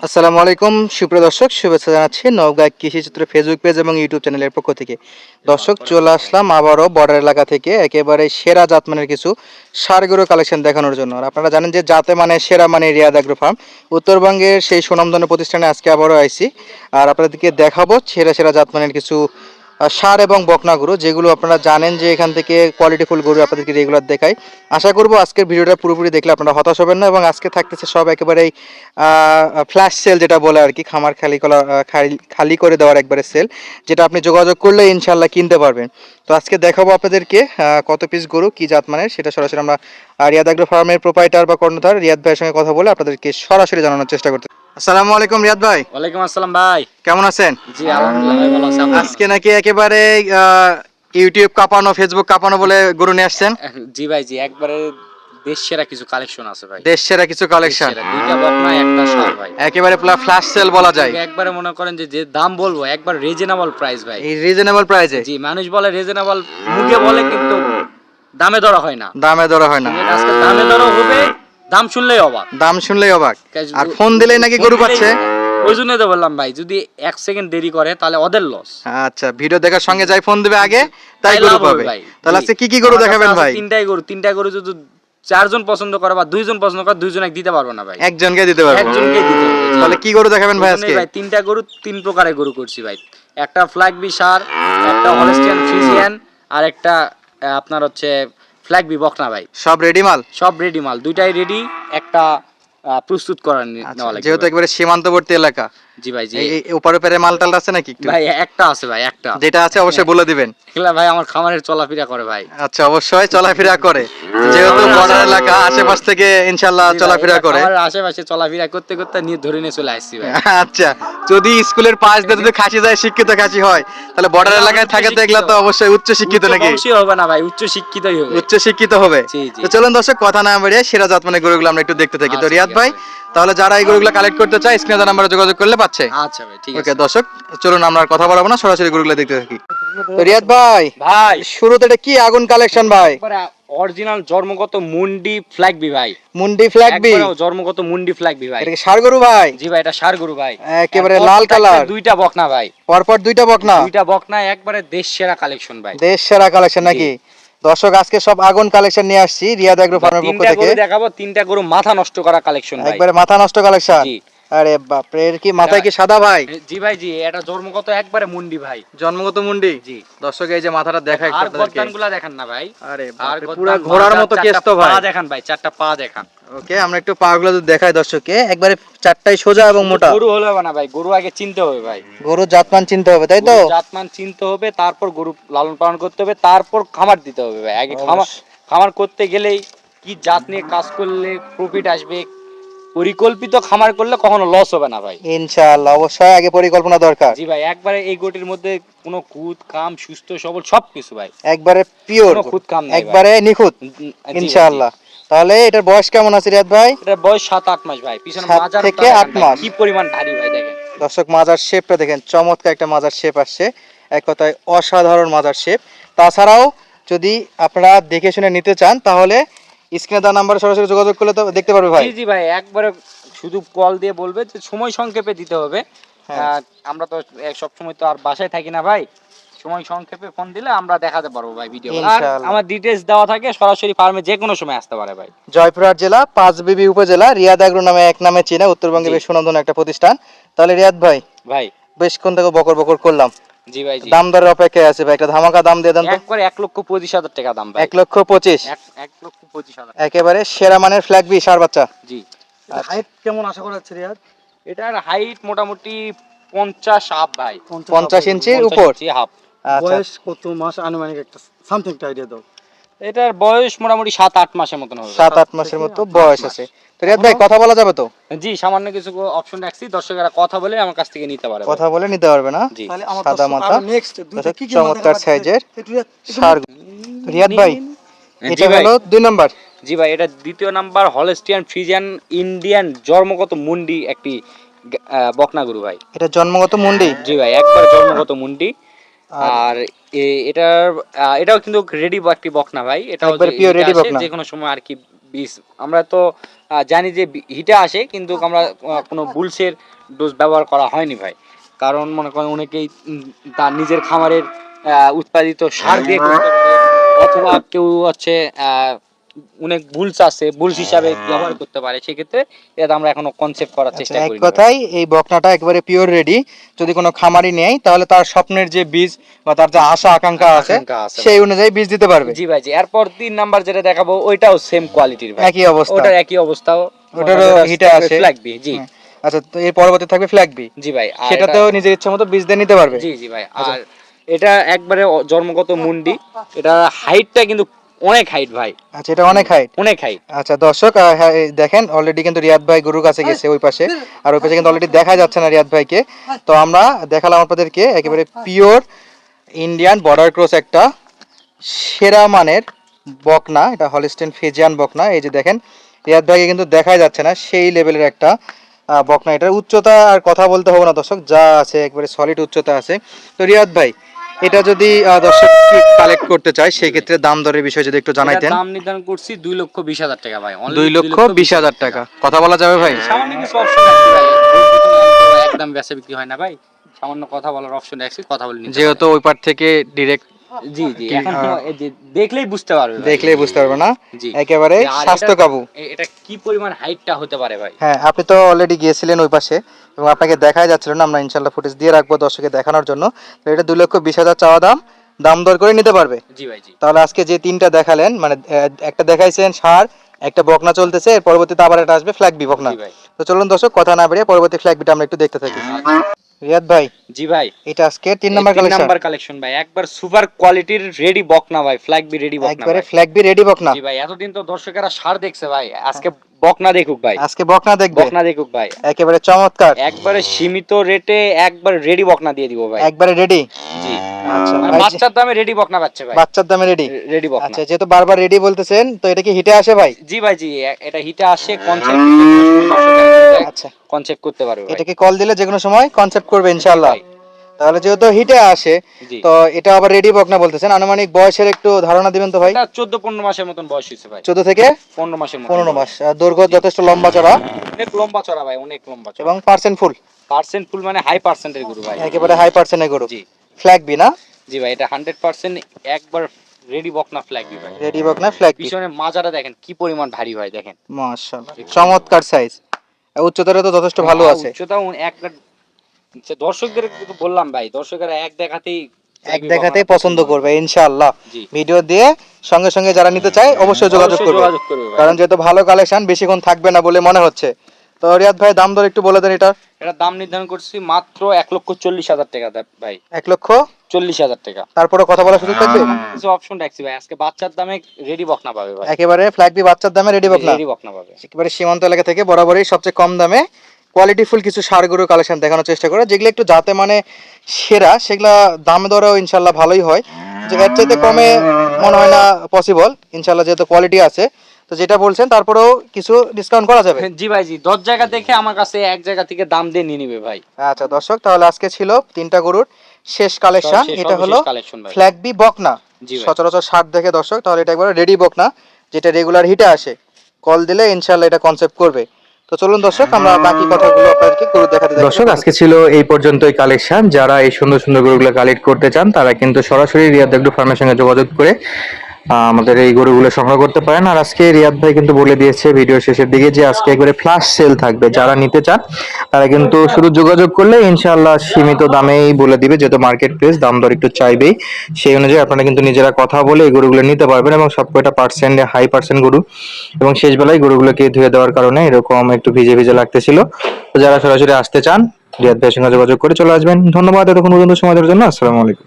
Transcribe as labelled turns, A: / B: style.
A: আসসালামু আলাইকুম। সুপ্রিয় দর্শক শুভেচ্ছা জানাচ্ছি নওগাঁ কৃষিচিত্র ফেসবুক পেজ এবং ইউটিউব চ্যানেলের পক্ষ থেকে। দর্শক চলে আসলাম আবারও বর্ডার এলাকা থেকে একেবারে সেরা জাতমানের কিছু সারগুলো কালেকশন দেখানোর জন্য। আর আপনারা জানেন যে জাতে মানে সেরা মানে রিয়াদ অ্যাগ্রো ফার্ম। উত্তরবঙ্গের সেই সুনামধন্য প্রতিষ্ঠানে আজকে আবারও আইসি আর আপনাদেরকে দেখাবো সেরা সেরা জাতমানের কিছু সার এবং বকনা গরু যেগুলো আপনারা জানেন যে এখান থেকে কোয়ালিটিফুল গরু আপনাদেরকে রেগুলার দেখাই। আশা করব আজকের ভিডিওটা পুরোপুরি দেখলে আপনারা হতাশ হবেন না এবং আজকে থাকতেছে সব একেবারেই ফ্ল্যাশ সেল যেটা বলে আর কি, খামার খালি করা খালি- খালি করে দেওয়ার একবারে সেল যেটা আপনি যোগাযোগ করলে ইনশাল্লাহ কিনতে পারবেন। তো আজকে দেখাবো আপনাদেরকে কত পিস গরু, কি জাত মানের, সেটা সরাসরি আমরা রিয়াদ আগ্রো ফার্মের প্রোপাইটার বা কর্ণধার রিয়াদ ভাইয়ের সঙ্গে কথা বলে আপনাদেরকে সরাসরি জানানোর চেষ্টা করতে আসসালামু আলাইকুম রিয়াদ ভাই।
B: ওয়ালাইকুম আসসালাম ভাই।
A: কেমন আছেন?
B: জি আলহামদুলিল্লাহ ভালো আছি।
A: আজকে নাকি একেবারে ইউটিউব কাঁপানো ফেসবুক কাঁপানো বলে গরু নিয়ে আসছেন?
B: জি ভাই জি একবারে দেশ সেরা কিছু কালেকশন আছে ভাই।
A: দেশ সেরা কিছু কালেকশন
B: দুইটা বকনা একটা সার ভাই।
A: একেবারে পুরো ফ্ল্যাশ সেল বলা যায়।
B: একবারে মনে করেন যে যে দাম বলব একবার রিজনেবল প্রাইস ভাই।
A: এই রিজনেবল প্রাইসে
B: জি মানুষ বলে রিজনেবল মুখে বলে কিন্তু দামে ধরা হয় না।
A: দামে ধরা হয় না।
B: আজকে দামে ধরা হবে দাম শুনলেই অবাক।
A: দাম শুনলেই অবাক। আর ফোন দিলেই নাকি গরু পাচ্ছে?
B: ওই জন্যই তো বললাম ভাই যদি এক সেকেন্ড দেরি করে তাহলে ওদের লস
A: আচ্ছা ভিডিও দেখার সঙ্গে যাই ফোন দিবে আগে তাই গরু পাবে। তাহলে আজকে কি কি গরু দেখাবেন ভাই?
B: তিনটাই গরু তিনটা গরু যদি চারজন পছন্দ করে বা দুইজন পছন্দ করে দুইজন এক দিতে পারব না ভাই।
A: একজনকে দিতে পারব।
B: একজনকে দিতে
A: তাহলে কি গরু দেখাবেন ভাই আজকে?
B: ভাই তিনটা গরু তিন প্রকারের গরু করছি ভাই। একটা ফ্ল্যাগ বি সার একটা হলস্টিয়ান ফ্রিজিয়ান আর একটা আপনার হচ্ছে ফ্ল্যাগ বি না ভাই।
A: সব রেডি মাল?
B: সব রেডি মাল। দুইটাই রেডি একটা প্রস্তুত করার
A: আচ্ছা,
B: নেওয়া লাগবে
A: যেহেতু। একেবারে সীমান্তবর্তী এলাকা
B: জি ভাই জি।
A: ওপারে পেরে মাল টাল আছে নাকি একটু?
B: ভাই একটা আছে ভাই একটা।
A: যেটা আছে অবশ্যই বলে দিবেন।
B: এগুলা ভাই আমার খামারের চলাফেরা করে ভাই।
A: আচ্ছা অবশ্যই চলাফেরা করে। যেহেতু বর্ডার এলাকা আশেপাশ থেকে ইনশাল্লাহ চলাফেরা করে।
B: খামারের আশেপাশে চলাফেরা করতে করতে নিয়ে ধরে নিয়ে চলে আসছি ভাই।
A: আচ্ছা যদি স্কুলের পাশ দিয়ে যদি খাসি যায় শিক্ষিত খাসি হয় তাহলে বর্ডার এলাকায় থাকে তো এগুলা তো অবশ্যই উচ্চ শিক্ষিত নাকি?
B: বংশীয় হবে না ভাই উচ্চ শিক্ষিতই হবে।
A: উচ্চ শিক্ষিত হবে। তো চলুন দর্শক কথা না বাড়িয়ে সেরা জাত মানে গরুগুলো আমরা একটু দেখতে থাকি। তো
B: আচ্ছা,
A: রিয়াদ ভাই তাহলে যারা এই গরুগুলো কালেক্ট করতে চায় স্ক্রিনে নাম্বারে যোগাযোগ করলে পাচ্ছে।
B: আচ্ছা ভাই ঠিক
A: ওকে
B: আছে।
A: দর্শক চলুন আমরা আর কথা বলব না সরাসরি গরুগুলো দেখতে থাকি। তো রিয়াদ ভাই
B: ভাই।
A: শুরুতে এটা কি আগুন কালেকশন ভাই?
B: অরিজিনাল জন্মগত মুন্ডি ফ্ল্যাগ বি ভাই।
A: মুন্ডি ফ্ল্যাগ বি
B: জন্মগত মুন্ডি ফ্ল্যাগ বি ভাই।
A: এটা কি ষাড় গরু ভাই?
B: জি ভাই এটা সার গরু ভাই।
A: একেবারে লাল কালার
B: দুইটা বকনা ভাই।
A: পরপর দুইটা বকনা?
B: দুইটা বকনা একবারে দেশ সেরা কালেকশন ভাই।
A: দেশ সেরা কালেকশন নাকি? দর্শক আজকে সব আগুন কালেকশন নিয়ে আসছি রিয়াদ এগ্রো ফার্মের পক্ষ
B: তিনটা
A: থেকে।
B: দেখাবো তিনটা গরু মাথা নষ্ট করা কালেকশন
A: একবারে মাথা নষ্ট কালেকশন আরে বাপরে এর কি মাথায় কি সাদা ভাই?
B: জি ভাই জি এটা জন্মগত একবারে মুন্ডি ভাই।
A: জন্মগত মুন্ডি?
B: জি।
A: দর্শক এই যে মাথাটা দেখা একটু
B: আর গর্দানগুলা দেখেন না ভাই।
A: আরে বাপরে, পুরা ঘোড়ার মতো কেস তো ভাই
B: পা দেখান ভাই চারটা পা দেখান।
A: ওকে আমরা একটু দেখাই দর্শককে। একবারে চারটাই সোজা এবং মোটা।
B: গরু হলে না ভাই গরু আগে চিনতে হবে ভাই।
A: গরুর জাতমান চিনতে হবে তাই তো?
B: জাতমান চিনতে হবে তারপর গরু লালন পালন করতে হবে তারপর খামার দিতে হবে ভাই। আগে খামার খামার করতে গেলেই কি জাত নিয়ে কাজ করলে প্রফিট আসবে পরিকল্পিত খামার করলে কখনো লস হবে না ভাই।
A: ইনশাআল্লাহ অবশ্যই আগে পরিকল্পনা দরকার।
B: জি ভাই একবারে এই গোটির মধ্যে কোনো খুদ কাম সুস্থ সবল সব কিছু ভাই।
A: একবারে পিওর
B: খুদ কাম
A: একবারে নিখুঁত। ইনশাআল্লাহ। তাহলে এটার বয়স কেমন আছে রিয়াদ ভাই?
B: এটার বয়স সাত আট মাস ভাই। পিছনে মাজার
A: থেকে আট মাস।
B: কি পরিমাণ ভারী ভাই দেখেন।
A: দর্শক মাজার শেপটা দেখেন চমৎকার একটা মাজার শেপ আসছে। এক কথায় অসাধারণ মাজার শেপ। তাছাড়াও যদি আপনারা দেখে শুনে নিতে চান তাহলে স্ক্রিনে দেওয়া নাম্বারে সরাসরি যোগাযোগ করলে তো দেখতে পারবে ভাই।
B: জি জি ভাই একবারে শুধু কল দিয়ে বলবে যে সময় সংক্ষেপে দিতে হবে।
A: হ্যাঁ।
B: আমরা তো সব সময় তো আর বাসায় থাকি না ভাই। সময় সংক্ষেপে ফোন দিলে আমরা দেখাতে পারব ভাই ভিডিও আর আমার ডিটেলস দেওয়া থাকে সরাসরি ফার্মে যে কোনো সময় আসতে পারে ভাই।
A: জয়পুরহাট জেলা পাঁচবিবি উপজেলা রিয়াদ আগ্রো নামে এক নামে চীনা উত্তরবঙ্গে। বেশ সুনামধন্য একটা প্রতিষ্ঠান। তাহলে রিয়াদ ভাই
B: ভাই।
A: বেশ কোন থেকে বকর বকর করলাম।
B: জি ভাই জি।
A: দাম দরের অপেক্ষায় আছে ভাই একটা ধামাকা দাম দিয়ে দেন তো।
B: একবারে 1 লক্ষ পঁচিশ হাজার টাকা দাম ভাই।
A: 1 লক্ষ পঁচিশ।
B: এক এক লক্ষ পঁচিশ হাজার।
A: একেবারে সেরা মানের ফ্ল্যাগ বি সার বাচ্চা।
B: জি।
C: হাইট কেমন আশা করা যাচ্ছে রিয়াদ?
B: এটার হাইট মোটামুটি পঞ্চাশ আপ ভাই।
A: পঞ্চাশ ইঞ্চির উপর।
B: জি হাফ
A: আচ্ছা।
C: বয়স কত মাস আনুমানিক একটা সামথিং আইডিয়া দাও।
B: এটার বয়স মোটামুটি সাত আট মাসের মতন হবে।
A: সাত আট মাসের মতো বয়স আছে। তো রিয়াদ ভাই কথা বলা যাবে তো?
B: জি সামান্য কিছু অপশন রাখছি। দর্শকেরা কথা বলে আমার কাছ থেকে নিতে পারে ভাই।
A: কথা বলে নিতে পারবে না?
B: জি।
C: তাহলে আমার
A: সাদা মাথা।
C: নেক্সট কি কি
A: চমৎকার সাইজের
C: সার
A: রিয়াদ ভাই এটা হলো দুই নাম্বার।
B: জি ভাই এটা দ্বিতীয় নাম্বার হলস্টিয়ান ফ্রিজিয়ান ইন্ডিয়ান জন্মগত মুন্ডি একটি আহ, বকনা গরু ভাই।
A: এটা জন্মগত মুন্ডি?
B: জি ভাই একবার জন্মগত মুন্ডি।
A: আর
B: এটা এটার এটাও কিন্তু রেডি একটি বকনা ভাই। এটাও
A: একবারে
B: যে-
A: pure
B: এটা
A: ready
B: যে কোনো সময় আর কি বিষ আমরা তো জানি যে হিটে আসে কিন্তু আমরা কোনো বুলসের ডোজ ব্যবহার করা হয়নি ভাই। কারণ মনে করেন অনেকেই তার নিজের খামারের আহ, উৎপাদিত সার দিয়ে অথবা কেউ হচ্ছে আহ, অনেক বুলস আছে বুলস হিসাবে ব্যবহার করতে পারে সেক্ষেত্রে এটা আমরা এখনও কনসেপ্ট করার
A: আচ্ছা,
B: চেষ্টা
A: এক
B: করি
A: কথায় এই বকনাটা একেবারে পিওর রেডি যদি কোনো খামারি নেয় তাহলে তার স্বপ্নের যে বীজ বা তার যে আশা আকাঙ্ক্ষা আছে সেই অনুযায়ী বীজ দিতে পারবে।
B: জি ভাই জি। এরপর তিন নাম্বার যেটা দেখাবো ওইটাও সেম কোয়ালিটির ভাই।
A: একই অবস্থা।
B: ওটার একই অবস্থাও
A: ওটারও হিটে আছে।
B: লাগবে জি।
A: আচ্ছা তো এর পরবর্তী থাকবে ফ্ল্যাগ বি
B: জি ভাই
A: সেটাতেও নিজের ইচ্ছা মতো বীজ দিয়ে নিতে পারবে।
B: এটা- জি জি ভাই।
A: আচ্ছা।
B: আর এটা একবারে জন্মগত মুন্ডি। এটা হাইটটা কিন্তু অনেক হাইট ভাই।
A: আচ্ছা এটা অনেক হাইট
B: অনেক হাইট
A: আচ্ছা দর্শক হ্যাঁ, দেখেন অলরেডি কিন্তু রিয়াদ ভাই গরুর কাছে গেছে ওই পাশে। আর ওই পাশে কিন্তু অলরেডি দেখা যাচ্ছে না রিয়াদ ভাইকে। তো আমরা দেখালাম আপনাদেরকে একেবারে পিওর ইন্ডিয়ান বর্ডার ক্রস একটা সেরা মানের বকনা এটা হলিস্টেন ফিজিয়ান বকনা। এই যে দেখেন রিয়াদ ভাইকে কিন্তু দেখা যাচ্ছে না সেই লেভেলের একটা বকনা। এটার উচ্চতা আর কথা বলতে হবে না দর্শক যা আছে একবারে সলিড উচ্চতা আছে। তো রিয়াদ ভাই এটা যদি দর্শক কালেক্ট করতে চায় সেই ক্ষেত্রে দাম দরের বিষয়ে যদি একটু জানাইতেন।
B: দাম নির্ধারণ করছি দুই লক্ষ বিশ হাজার টাকা ভাই।
A: দুই লক্ষ বিশ হাজার টাকা। কথা বলা যাবে ভাই?
B: সামান্য কিছু অপশন আছে ভাই। একদম বেচা বিক্রি হয় না ভাই। সামান্য কথা বলার অপশন আছে কথা বলিনি
A: যেহেতু ওই পার থেকে ডিরেক্ট।
B: জি জি এখন দেখলেই বুঝতে পারবে
A: দেখলেই বুঝতে পারবে না? একেবারে স্বাস্থ্য কাবু
B: এটা কি পরিমাণ হাইটটা হতে পারে ভাই?
A: হ্যাঁ আপনি তো অলরেডি গিয়েছিলেন ওই পাশে এবং আপনাকে দেখাই যাচ্ছিল না আমরা ইনশাল্লাহ ফুটেজ দিয়ে রাখব দর্শকে দেখানোর জন্য। তো এটা দুই লক্ষ বিশ হাজার চাওয়া দাম দাম দর করে নিতে পারবে।
B: জি ভাই জি।
A: তাহলে আজকে যে তিনটা দেখালেন মানে একটা দেখাইছেন সার একটা বকনা চলতেছে এর পরবর্তীতে আবার এটা আসবে ফ্ল্যাগ বি বকনা। তো চলুন দর্শক কথা না বেরিয়ে পরবর্তী ফ্ল্যাগ বিটা আমরা একটু দেখতে থাকি। রিয়াদ ভাই
B: জি ভাই।
A: এটা আজকে তিন নাম্বার
B: তিন
A: কালেকশন
B: নাম্বার কালেকশন ভাই। একবার সুপার কোয়ালিটির রেডি বকনা ভাই ফ্ল্যাগ বি রেডি বকনা
A: একবারে। ফ্ল্যাগ বি রেডি বকনা।
B: জি ভাই এতদিন তো দর্শকেরা সার দেখছে ভাই। আজকে বকনা দেখুক ভাই।
A: আজকে বকনা দেখবে।
B: বকনা দেখুক ভাই।
A: একেবারে চমৎকার।
B: একবারে সীমিত রেটে একবার রেডি বকনা দিয়ে দিব ভাই।
A: একবারে রেডি
B: জি।
A: আচ্ছা
B: মানে বাচ্চার দামে রেডি বকনা পাচ্ছে ভাই।
A: বাচ্চার দামে রেডি
B: রেডি বকনা।
A: আচ্ছা যেহেতু বারবার রেডি বলতেছেন তো এটা কি হিটে আসে ভাই?
B: জি ভাই জি এটা হিটে আসে কনসেপ্ট
A: আচ্ছা।
B: কনসেপ্ট করতে পারবে ভাই।
A: এটাকে কল দিলে যে কোনো সময় কনসেপ্ট করবে ইনশাআল্লাহ। তাহলে যেহেতু হিটে আসে তো এটা আবার রেডি বকনা বলতেছেন। আনুমানিক বয়সের একটু ধারণা দিবেন তো ভাই?
B: চোদ্দ পনেরো মাসের মতন বয়স হয়েছে ভাই।
A: চোদ্দ থেকে
B: পনেরো মাসের
A: পনেরো মাস। দৈর্ঘ্য যথেষ্ট লম্বা চড়া।
B: অনেক লম্বা চড়া ভাই অনেক লম্বা
A: এবং পার্সেন্ট ফুল
B: পার্সেন্ট ফুল মানে হাই পার্সেন্টের গরু ভাই।
A: একেবারে হাই পার্সেন্টের গরু।
B: জি।
A: ফ্ল্যাগ বি না?
B: জি ভাই এটা হান্ড্রেড পার্সেন্ট একবার রেডি বকনা ফ্ল্যাগ বি ভাই।
A: রেডি বকনা ফ্ল্যাগ
B: পিছনে মাজাটা দেখেন কি পরিমাণ ভারী ভাই দেখেন।
A: মাশাআল্লাহ চমৎকার সাইজ উচ্চতাটা তো যথেষ্ট ভালো আছে।
B: উচ্চতা এক দর্শকদের বললাম ভাই দর্শকেরা এক দেখাতেই
A: এক দেখাতেই পছন্দ করবে ইনশাআল্লাহ। ভিডিও দিয়ে সঙ্গে সঙ্গে যারা নিতে চায় অবশ্যই যোগাযোগ করবে। কারণ যেহেতু ভালো কালেকশন বেশিক্ষণ থাকবে না বলে মনে হচ্ছে। তো রিয়াদ ভাই দাম দর একটু বলে দেন এটা
B: এটা দাম নির্ধারণ করছি মাত্র এক লক্ষ চল্লিশ হাজার টাকা ভাই।
A: এক লক্ষ?
B: চল্লিশ হাজার টাকা।
A: তারপরে কথা বলার সুযোগ থাকবে?
B: কিছু অপশন রাখছি ভাই। আজকে বাচ্চার দামে রেডি বকনা পাবে ভাই।
A: একেবারে ফ্ল্যাগ বি বাচ্চার দামে রেডি বকনা।
B: রেডি বকনা পাবে।
A: একেবারে সীমান্ত এলাকা থেকে বরাবরই সবচেয়ে কম দামে কোয়ালিটিফুল কিছু সার গরুর কালেকশন দেখানোর চেষ্টা করে। যেগুলো একটু যাতে মানে সেরা সেগুলা দাম দরেও ইনশাল্লাহ ভালোই হয়। যে এর চাইতে কমে মনে হয় না পসিবল ইনশাল্লাহ যেহেতু কোয়ালিটি আছে তো যেটা বলছেন তারপরেও কিছু ডিসকাউন্ট করা যাবে?
B: জি ভাই জি। দশ জায়গা দেখে আমার কাছে এক জায়গা থেকে দাম দিয়ে নিয়ে নিবে ভাই।
A: আচ্ছা দর্শক তাহলে আজকে ছিল তিনটা গরুর শেষ কালেকশন এটা হলো। ফ্ল্যাগ বি বকনা।
B: জি ভাই।
A: সচরাচর ষাট দেখে দর্শক তাহলে এটা একবার রেডি বকনা যেটা রেগুলার হিটে আসে। কল দিলে ইনশাল্লাহ এটা কনসেপ্ট করবে। তো চলুন দর্শক আমরা বাকি কথাগুলো আপনাদেরকে গরু দেখাতে
D: দর্শক আজকে ছিল এই পর্যন্তই কালেকশন যারা এই সুন্দর সুন্দর গরুগুলো কালেক্ট করতে চান তারা কিন্তু সরাসরি রিয়াদ ফার্মের সঙ্গে যোগাযোগ করে আমাদের এই গরুগুলো সংগ্রহ করতে পারেন। আর আজকে রিয়াদ ভাই কিন্তু বলে দিয়েছে ভিডিও শেষের দিকে যে আজকে একবারে ফ্লাশ সেল থাকবে। যারা নিতে চান, তারা কিন্তু শুধু যোগাযোগ করলে ইনশাআল্লাহ সীমিত দামেই বলে দিবে যেহেতু মার্কেট প্লেস দাম দর একটু চাইবেই। সেই অনুযায়ী আপনারা কিন্তু নিজেরা কথা বলে এই গরুগুলো নিতে পারবেন এবং সব কয়টা পার্সেন্ট হাই পার্সেন্ট গরু এবং শেষ বেলায় গরুগুলোকে ধুয়ে দেওয়ার কারণে এরকম একটু ভিজে ভিজে লাগতেছিল। তো যারা সরাসরি আসতে চান, রিয়াদ ভাইয়ের সঙ্গে যোগাযোগ করে চলে আসবেন। ধন্যবাদ, এতক্ষণ পর্যন্ত সময় দেওয়ার জন্য। আসসালামু আলাইকুম।